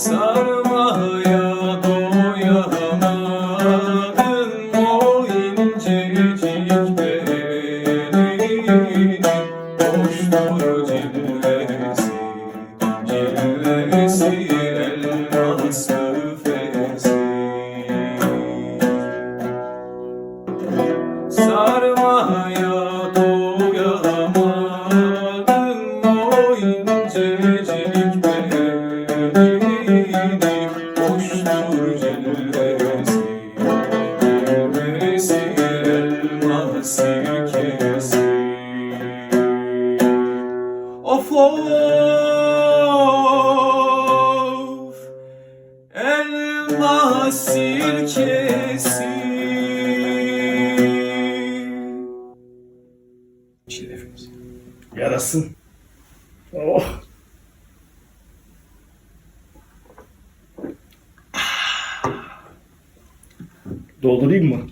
sarmaya doyamadım o incecik belini boştur cillesi cillesi elmaslı fesi sarmaya Elbesi, elbesi, elması kesi Of of Elma sirkesi. Yarasın. Oh. Doldurayım mı?